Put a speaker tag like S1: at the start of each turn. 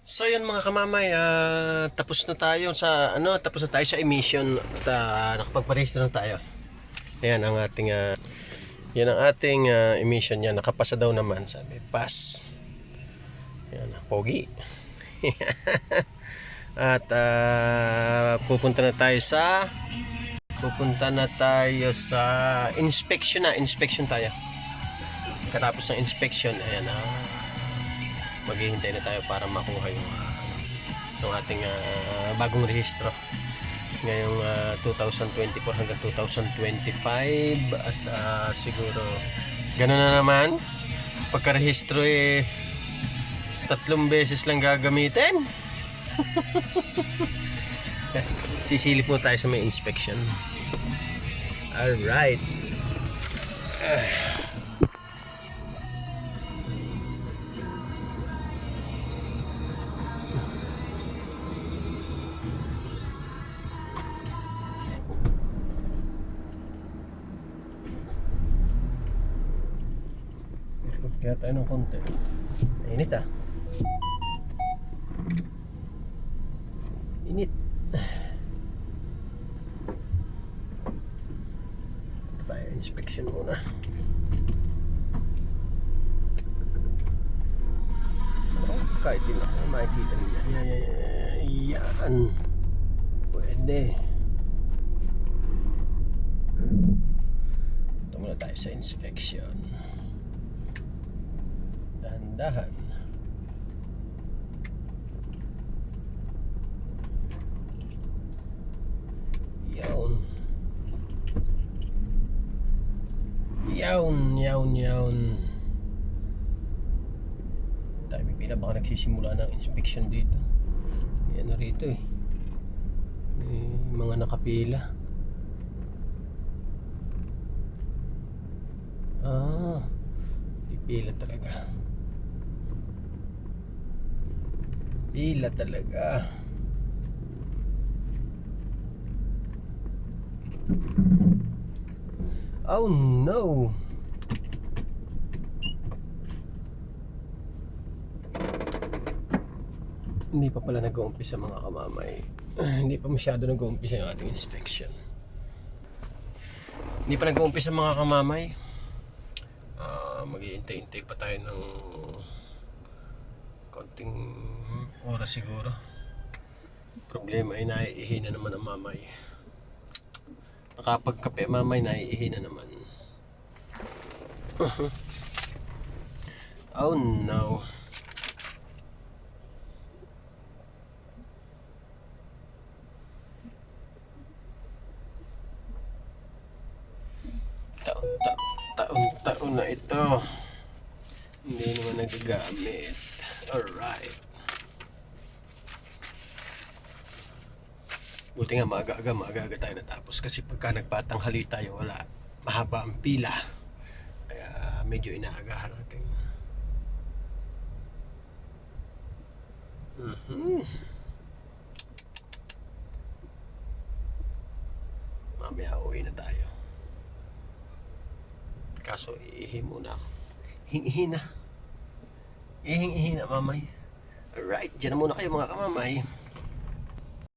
S1: So yun mga kamamay, ah, tapos na tayo sa ano, tapos na tayo sa emission at uh, nakapagparehistro na tayo. Ayan ang ating ah, yan ang ating ah, emission yan, nakapasa daw naman, sabi, pass. Yan, pogi. at ah, pupunta na tayo sa pupunta na tayo sa inspection na, inspection tayo. Katapos ng inspection, ayan ah, maghihintay na tayo para makuha yung, ah, yung ating ah, bagong rehistro. Ngayong ah, 2024 hanggang 2025 at ah, siguro gano'n na naman. Pagkarehistro eh tatlong beses lang gagamitin. Sisilip mo tayo sa may inspection. Alright Kaya tayo ng konti. Init ah. Init. Tayo, inspection muna. Oh, kahit din ako makikita niya. Yan, yan, yan. Yan. Pwede. Ito muna tayo sa inspection. Dahan-dahan. Yawn. Yawn, yawn, yawn. Tayo may pila baka nagsisimula ng inspection dito. Yan na rito eh. May mga nakapila. Ah, pipila talaga. Pila talaga. Oh no. Hindi pa pala nag-uumpisa mga kamamay. Hindi pa masyado nag-uumpisa yung ating inspection. Hindi pa nag-uumpisa mga kamamay. Ah, maghihintay-hintay pa tayo ng konting oras siguro. Problema ay naiihi na naman ang mamay. Nakapagkape mamay, naiihi na naman. oh no. Taon, ta, taon na ito. Hindi naman nagagamit. Alright. Buti nga maaga-aga, maaga-aga tayo natapos. Kasi pagka nagpatanghali tayo, wala. Mahaba ang pila. Kaya medyo inaagahan natin. Mhm. Mamaya uwi na tayo. Kaso iihi muna ako. Hing-ihi na. Ihing-ihi na mamay. Alright, dyan na muna kayo mga kamamay.